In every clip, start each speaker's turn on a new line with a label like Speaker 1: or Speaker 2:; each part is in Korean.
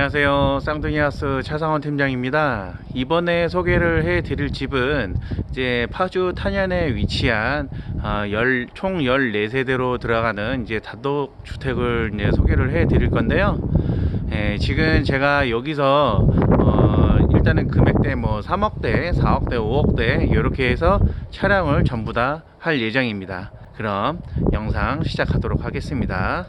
Speaker 1: 안녕하세요. 쌍둥이하우스 차상원 팀장입니다. 이번에 소개를 해 드릴 집은 이제 파주 탄현에 위치한 아, 열, 총 14세대로 들어가는 이제 단독 주택을 이제 소개를 해 드릴 건데요. 예, 지금 제가 여기서 어, 일단은 금액대 뭐 3억대, 4억대, 5억대 이렇게 해서 차량을 전부 다 할 예정입니다. 그럼 영상 시작하도록 하겠습니다.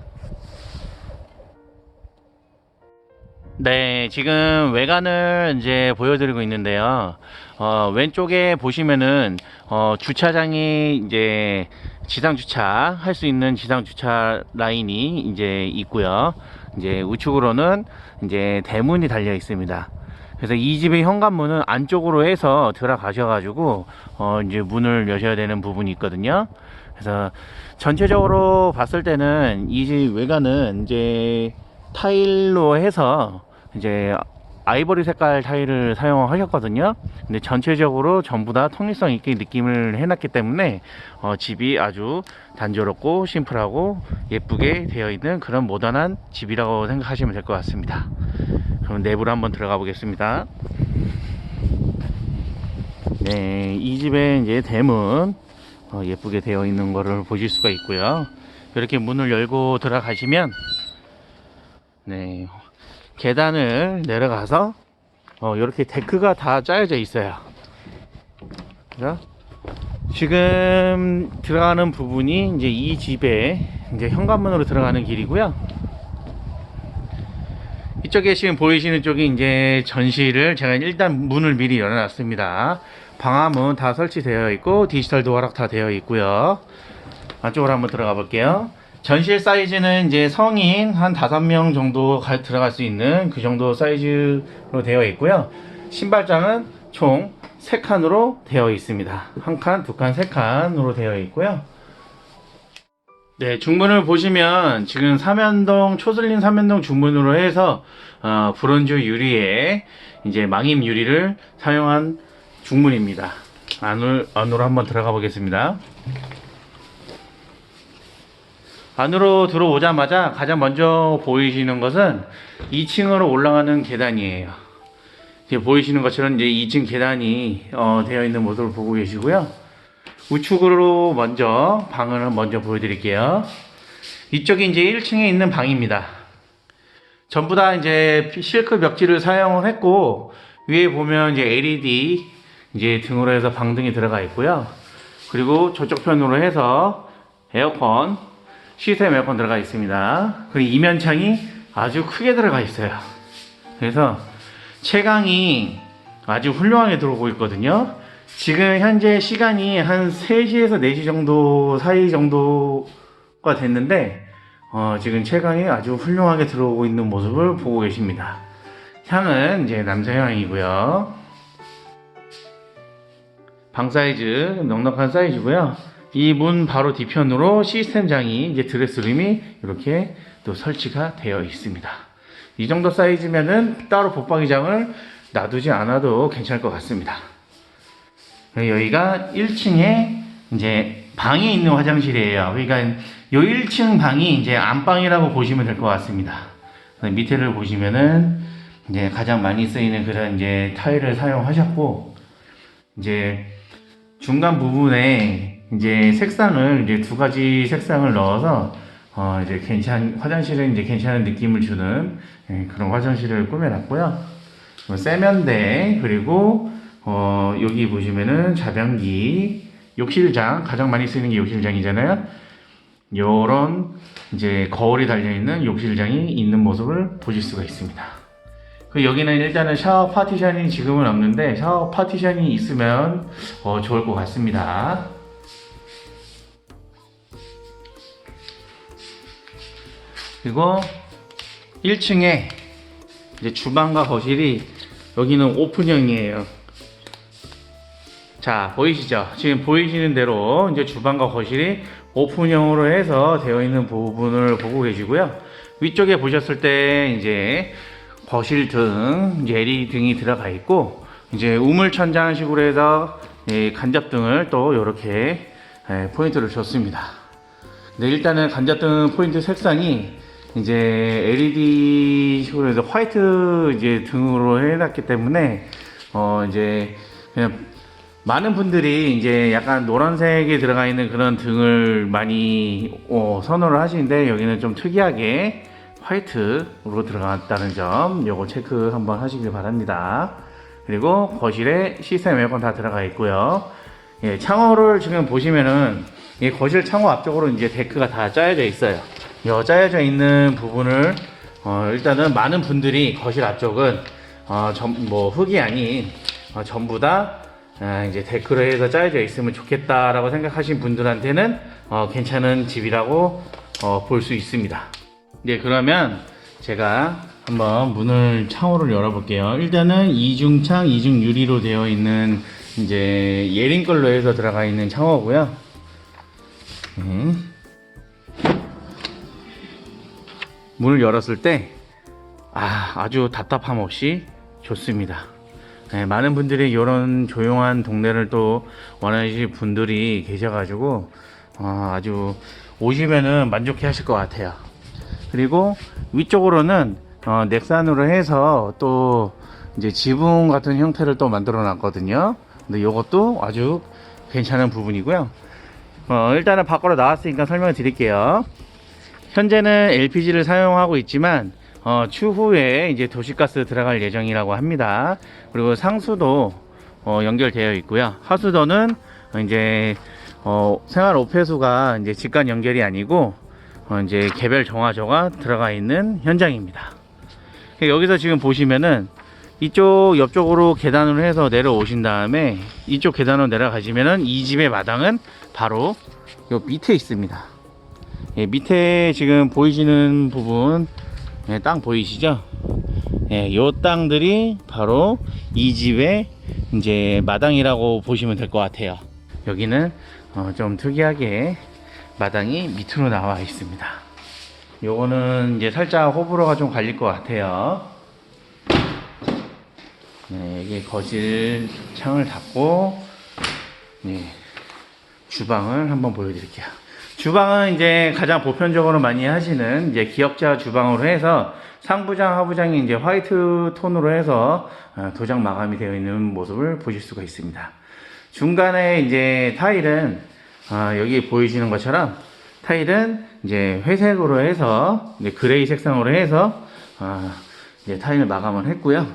Speaker 1: 네, 지금 외관을 이제 보여드리고 있는데요. 어, 왼쪽에 보시면은 어, 주차장이 이제 지상 주차 할 수 있는 지상 주차 라인이 이제 있고요. 이제 우측으로는 이제 대문이 달려 있습니다. 그래서 이 집의 현관문은 안쪽으로 해서 들어가셔가지고 어, 이제 문을 여셔야 되는 부분이 있거든요. 그래서 전체적으로 봤을 때는 이 집 외관은 이제 타일로 해서 이제 아이보리 색깔 타일을 사용하셨거든요. 근데 전체적으로 전부 다 통일성 있게 느낌을 해놨기 때문에 어, 집이 아주 단조롭고 심플하고 예쁘게 되어 있는 그런 모던한 집이라고 생각하시면 될 것 같습니다. 그럼 내부로 한번 들어가 보겠습니다. 네, 이 집의 이제 대문 어, 예쁘게 되어 있는 거를 보실 수가 있고요. 이렇게 문을 열고 들어가시면 네, 계단을 내려가서 어, 이렇게 데크가 다 짜여져 있어요. 그죠? 지금 들어가는 부분이 이제 이 집에 이제 현관문으로 들어가는 길이고요. 이쪽에 지금 보이시는 쪽이 이제 전시를 제가 일단 문을 미리 열어놨습니다. 방화문 다 설치되어 있고 디지털 도어락 다 되어 있고요. 안쪽으로 한번 들어가 볼게요. 전실 사이즈는 이제 성인 한 다섯 명 정도 가- 들어갈 수 있는 그 정도 사이즈로 되어 있고요. 신발장은 총 3칸으로 되어 있습니다. 한 칸, 두 칸, 세 칸으로 되어 있고요. 네, 중문을 보시면 지금 삼연동 초슬린 삼연동 중문으로 해서 어, 브론즈 유리에 이제 망임 유리를 사용한 중문입니다. 안으로, 안으로 한번 들어가 보겠습니다. 안으로 들어오자마자 가장 먼저 보이시는 것은 2층으로 올라가는 계단이에요. 보이시는 것처럼 이제 2층 계단이 어, 되어 있는 모습을 보고 계시고요. 우측으로 먼저 방을 먼저 보여드릴게요. 이쪽이 이제 1층에 있는 방입니다. 전부 다 이제 실크 벽지를 사용을 했고 위에 보면 이제 LED 이제 등으로 해서 방등이 들어가 있고요. 그리고 저쪽 편으로 해서 에어컨 시스템 에어컨 들어가 있습니다. 그리고 이면창이 아주 크게 들어가 있어요. 그래서 채광이 아주 훌륭하게 들어오고 있거든요. 지금 현재 시간이 한 3시에서 4시 정도 사이 정도가 됐는데 어, 지금 채광이 아주 훌륭하게 들어오고 있는 모습을 보고 계십니다. 향은 이제 남자 향이고요. 방 사이즈 넉넉한 사이즈고요. 이 문 바로 뒤편으로 시스템장이 이제 드레스룸이 이렇게 또 설치가 되어 있습니다. 이 정도 사이즈면은 따로 붙박이장을 놔두지 않아도 괜찮을 것 같습니다. 여기가 1층에 이제 방에 있는 화장실이에요. 그러니까 요 1층 방이 이제 안방이라고 보시면 될 것 같습니다. 밑에를 보시면은 이제 가장 많이 쓰이는 그런 이제 타일을 사용하셨고 이제 중간 부분에 이제 색상을 이제 두 가지 색상을 넣어서 어 이제 괜찮 화장실은 이제 괜찮은 느낌을 주는 예, 그런 화장실을 꾸며놨고요. 뭐 세면대 그리고 어 여기 보시면은 자변기 욕실장 가장 많이 쓰이는 게 욕실장이잖아요. 요런 이제 거울이 달려 있는 욕실장이 있는 모습을 보실 수가 있습니다. 그 여기는 일단은 샤워 파티션이 지금은 없는데 샤워 파티션이 있으면 어, 좋을 것 같습니다. 그리고 1층에 이제 주방과 거실이 여기는 오픈형이에요. 자 보이시죠? 지금 보이시는 대로 이제 주방과 거실이 오픈형으로 해서 되어 있는 부분을 보고 계시고요. 위쪽에 보셨을 때 이제 거실 등 LED 등이 들어가 있고 이제 우물 천장식으로 해서 예, 간접 등을 또 이렇게 예, 포인트를 줬습니다. 근데 일단은 간접 등 포인트 색상이 이제 LED 식으로 해서 화이트 이제 등으로 해놨기 때문에 어 이제 그냥 많은 분들이 이제 약간 노란색이 들어가 있는 그런 등을 많이 어, 선호를 하시는데 여기는 좀 특이하게 화이트로 들어갔다는 점 요거 체크 한번 하시길 바랍니다. 그리고 거실에 시스템 에어컨 다 들어가 있고요. 예, 창호를 지금 보시면은 이 거실 창호 앞쪽으로 이제 데크가 다 짜여져 있어요. 이 짜여져 있는 부분을 어, 일단은 많은 분들이 거실 앞쪽은 어, 전, 뭐 흙이 아닌 어, 전부 다 아, 이제 데크로 해서 짜여져 있으면 좋겠다라고 생각하신 분들한테는 어, 괜찮은 집이라고 어, 볼 수 있습니다. 네, 그러면 제가 한번 문을 창호를 열어볼게요. 일단은 이중창, 이중 유리로 되어 있는 이제 예린 걸로 해서 들어가 있는 창호고요. 네. 문을 열었을 때 아, 아주 답답함 없이 좋습니다. 네, 많은 분들이 이런 조용한 동네를 또 원하시는 분들이 계셔가지고 어, 아주 오시면은 만족해 하실 것 같아요. 그리고 위쪽으로는 어, 넥산으로 해서 또 이제 지붕 같은 형태를 또 만들어 놨거든요. 근데 이것도 아주 괜찮은 부분이고요. 어, 일단은 밖으로 나왔으니까 설명을 드릴게요. 현재는 LPG를 사용하고 있지만 어, 추후에 이제 도시가스 들어갈 예정이라고 합니다. 그리고 상수도 어, 연결되어 있고요. 하수도는 이제 어, 생활 오폐수가 이제 직관 연결이 아니고 어, 이제 개별 정화조가 들어가 있는 현장입니다. 여기서 지금 보시면은 이쪽 옆쪽으로 계단으로 해서 내려오신 다음에 이쪽 계단으로 내려가시면은 이 집의 마당은 바로 요 밑에 있습니다. 예, 밑에 지금 보이시는 부분 예, 땅 보이시죠? 예, 요 땅들이 바로 이 집의 이제 마당이라고 보시면 될 것 같아요. 여기는 어, 좀 특이하게 마당이 밑으로 나와 있습니다. 요거는 이제 살짝 호불호가 좀 갈릴 것 같아요. 네, 이게 거실 창을 닫고 네, 주방을 한번 보여드릴게요. 주방은 이제 가장 보편적으로 많이 하시는 이제 기역자 주방으로 해서 상부장, 하부장이 이제 화이트 톤으로 해서 어, 도장 마감이 되어 있는 모습을 보실 수가 있습니다. 중간에 이제 타일은 어, 여기 보이시는 것처럼 타일은 이제 회색으로 해서 이제 그레이 색상으로 해서 어, 이제 타일 마감을 했고요.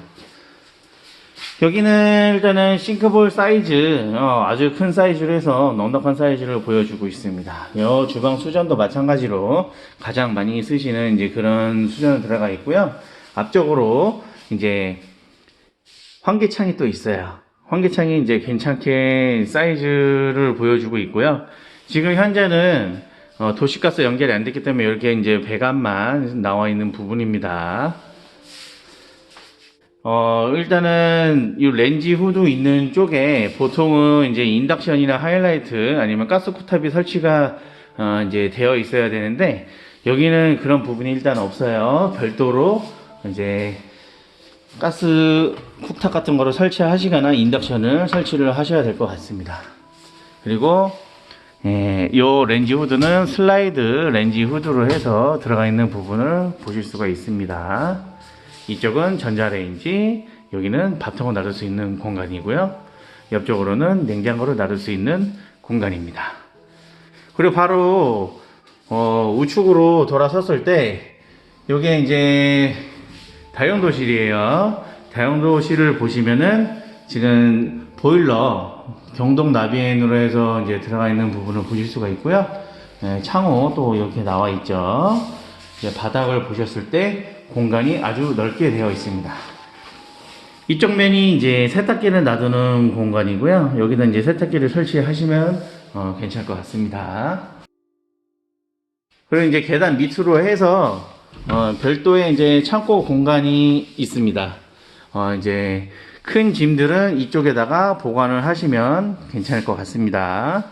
Speaker 1: 여기는 일단은 싱크볼 사이즈 어, 아주 큰 사이즈로 해서 넉넉한 사이즈를 보여주고 있습니다. 요 주방 수전도 마찬가지로 가장 많이 쓰시는 이제 그런 수전을 들어가 있고요. 앞쪽으로 이제 환기창이 또 있어요. 환기창이 이제 괜찮게 사이즈를 보여주고 있고요. 지금 현재는 어, 도시가스 연결이 안 됐기 때문에 이렇게 이제 배관만 나와 있는 부분입니다. 어, 일단은 이 렌지 후드 있는 쪽에 보통은 이제 인덕션이나 하이라이트 아니면 가스 쿠탑이 설치가 어, 이제 되어 있어야 되는데 여기는 그런 부분이 일단 없어요. 별도로 이제 가스 쿡탑 같은 거를 설치하시거나 인덕션을 설치를 하셔야 될 것 같습니다. 그리고 예, 요 렌지 후드는 슬라이드 렌지 후드로 해서 들어가 있는 부분을 보실 수가 있습니다. 이쪽은 전자레인지, 여기는 밥통을 놔둘 수 있는 공간이고요. 옆쪽으로는 냉장고를 놔둘 수 있는 공간입니다. 그리고 바로 어, 우측으로 돌아섰을 때 이게 이제 다용도실이에요. 다용도실을 보시면은 지금 보일러 경동 나비엔으로 해서 이제 들어가 있는 부분을 보실 수가 있고요. 예, 창호 또 이렇게 나와 있죠. 바닥을 보셨을 때 공간이 아주 넓게 되어 있습니다. 이쪽 면이 이제 세탁기를 놔두는 공간이고요. 여기다 이제 세탁기를 설치하시면 어, 괜찮을 것 같습니다. 그리고 이제 계단 밑으로 해서 어, 별도의 이제 창고 공간이 있습니다. 어, 이제 큰 짐들은 이쪽에다가 보관을 하시면 괜찮을 것 같습니다.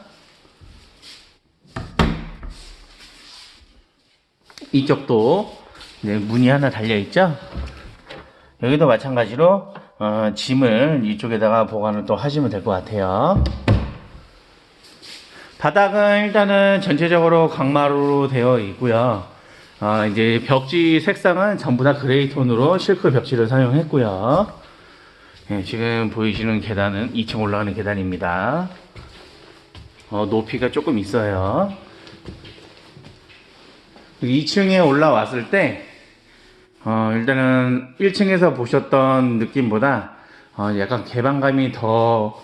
Speaker 1: 이쪽도 네, 문이 하나 달려 있죠. 여기도 마찬가지로 어, 짐을 이쪽에다가 보관을 또 하시면 될 것 같아요. 바닥은 일단은 전체적으로 강마루로 되어 있고요. 아, 이제 벽지 색상은 전부 다 그레이 톤으로 실크 벽지를 사용했고요. 예, 지금 보이시는 계단은 2층 올라가는 계단입니다. 어, 높이가 조금 있어요. 2층에 올라왔을 때, 어, 일단은 1층에서 보셨던 느낌보다 어, 약간 개방감이 더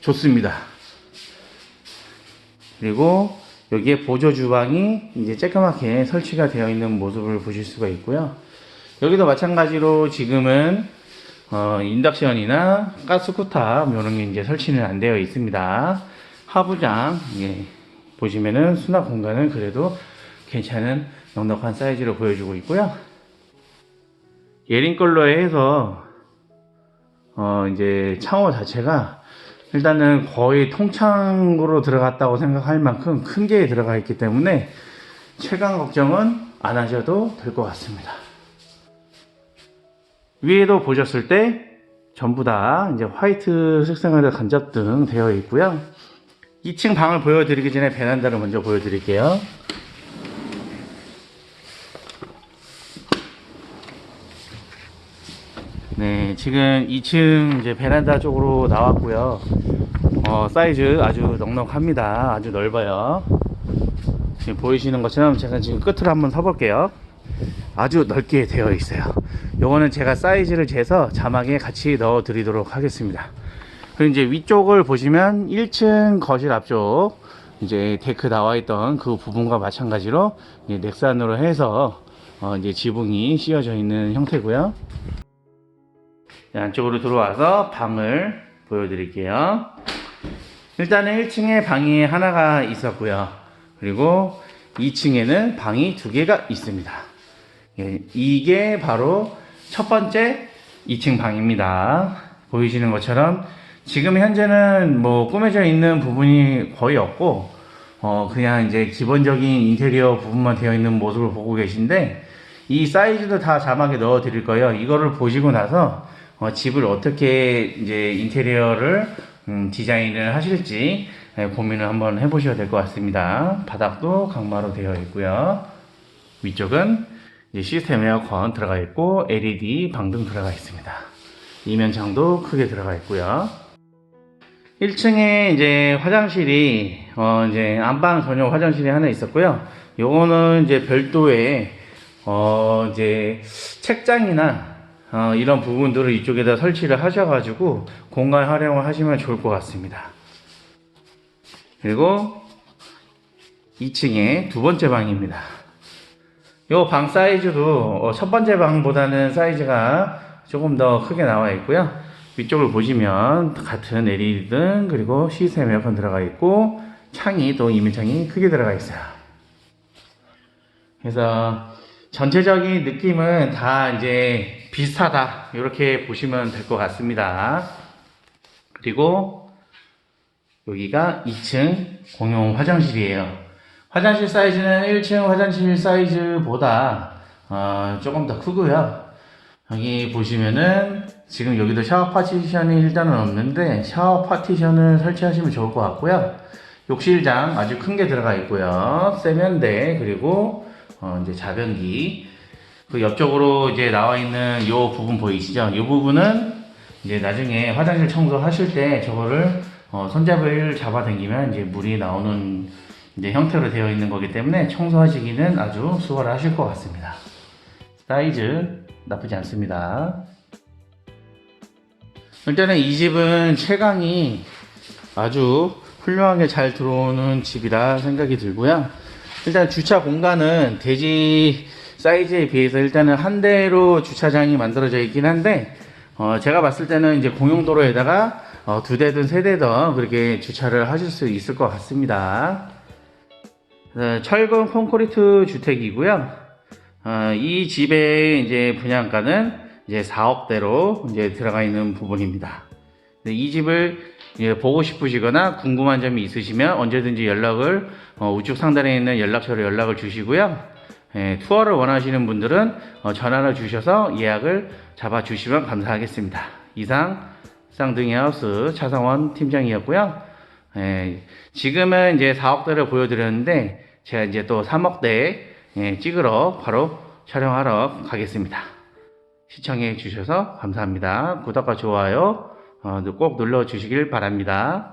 Speaker 1: 좋습니다. 그리고 여기에 보조 주방이 이제 쬐끄맣게 설치가 되어 있는 모습을 보실 수가 있고요. 여기도 마찬가지로 지금은 어, 인덕션이나 가스쿠탑 이런 게 이제 설치는 안 되어 있습니다. 하부장 예, 보시면은 수납 공간은 그래도 괜찮은 넉넉한 사이즈로 보여주고 있고요. 예린 걸로에 해서 어, 이제 창호 자체가 일단은 거의 통창으로 들어갔다고 생각할 만큼 큰 게 들어가 있기 때문에 체감 걱정은 안 하셔도 될 것 같습니다. 위에도 보셨을 때 전부 다 이제 화이트 색상으로 간접등 되어 있고요. 2층 방을 보여드리기 전에 베란다를 먼저 보여드릴게요. 네, 지금 2층 이제 베란다 쪽으로 나왔고요. 어, 사이즈 아주 넉넉합니다. 아주 넓어요. 지금 보이시는 것처럼 제가 지금 끝으로 한번 서볼게요. 아주 넓게 되어 있어요. 요거는 제가 사이즈를 재서 자막에 같이 넣어 드리도록 하겠습니다. 그리고 이제 위쪽을 보시면 1층 거실 앞쪽 이제 데크 나와 있던 그 부분과 마찬가지로 넥산으로 해서 어, 이제 지붕이 씌워져 있는 형태고요. 자, 안쪽으로 들어와서 방을 보여드릴게요. 일단은 1층에 방이 하나가 있었고요. 그리고 2층에는 방이 두 개가 있습니다. 예, 이게 바로 첫 번째 2층 방입니다. 보이시는 것처럼 지금 현재는 뭐 꾸며져 있는 부분이 거의 없고 어 그냥 이제 기본적인 인테리어 부분만 되어 있는 모습을 보고 계신데 이 사이즈도 다 자막에 넣어 드릴 거예요. 이거를 보시고 나서 어, 집을 어떻게 이제 인테리어를 음, 디자인을 하실지 예, 고민을 한번 해보셔야 될 것 같습니다. 바닥도 강마로 되어 있고요. 위쪽은 시스템 에어컨 들어가 있고 LED 방등 들어가 있습니다. 이면 창도 크게 들어가 있고요. 1층에 이제 화장실이 어 이제 안방 전용 화장실이 하나 있었고요. 요거는 이제 별도의 어 이제 책장이나 어 이런 부분들을 이쪽에다 설치를 하셔가지고 공간 활용을 하시면 좋을 것 같습니다. 그리고 2층에 두 번째 방입니다. 요 방 사이즈도 어, 첫 번째 방보다는 사이즈가 조금 더 크게 나와 있고요. 위쪽을 보시면 같은 LED 등 그리고 시스템 에어컨 들어가 있고 창이 또 이면창이 크게 들어가 있어요. 그래서 전체적인 느낌은 다 이제 비슷하다 이렇게 보시면 될 것 같습니다. 그리고 여기가 2층 공용 화장실이에요. 화장실 사이즈는 1층 화장실 사이즈보다 어, 조금 더 크고요. 여기 보시면은 지금 여기도 샤워 파티션이 일단은 없는데 샤워 파티션을 설치하시면 좋을 것 같고요. 욕실장 아주 큰 게 들어가 있고요. 세면대 그리고 어, 이제 자변기 그 옆쪽으로 이제 나와 있는 요 부분 보이시죠? 이 부분은 이제 나중에 화장실 청소하실 때 저거를 어, 손잡이를 잡아당기면 이제 물이 나오는 이제 형태로 되어 있는 거기 때문에 청소하시기는 아주 수월하실 것 같습니다. 사이즈 나쁘지 않습니다. 일단은 이 집은 채광이 아주 훌륭하게 잘 들어오는 집이라 생각이 들고요. 일단 주차 공간은 대지 사이즈에 비해서 일단은 한 대로 주차장이 만들어져 있긴 한데 어, 제가 봤을 때는 이제 공용도로에다가 어, 두 대든 세 대든 그렇게 주차를 하실 수 있을 것 같습니다. 어, 철근 콘크리트 주택이고요. 어, 이 집의 이제 분양가는 이제 4억대로 이제 들어가 있는 부분입니다. 네, 이 집을 이제 보고 싶으시거나 궁금한 점이 있으시면 언제든지 연락을 어, 우측 상단에 있는 연락처로 연락을 주시고요. 예, 투어를 원하시는 분들은 어, 전화를 주셔서 예약을 잡아 주시면 감사하겠습니다. 이상 쌍둥이 하우스 차상원 팀장이었고요. 예, 지금은 이제 4억대를 보여드렸는데 제가 이제 또 3억대 예, 찍으러 바로 촬영하러 가겠습니다. 시청해 주셔서 감사합니다. 구독과 좋아요 어, 꼭 눌러 주시길 바랍니다.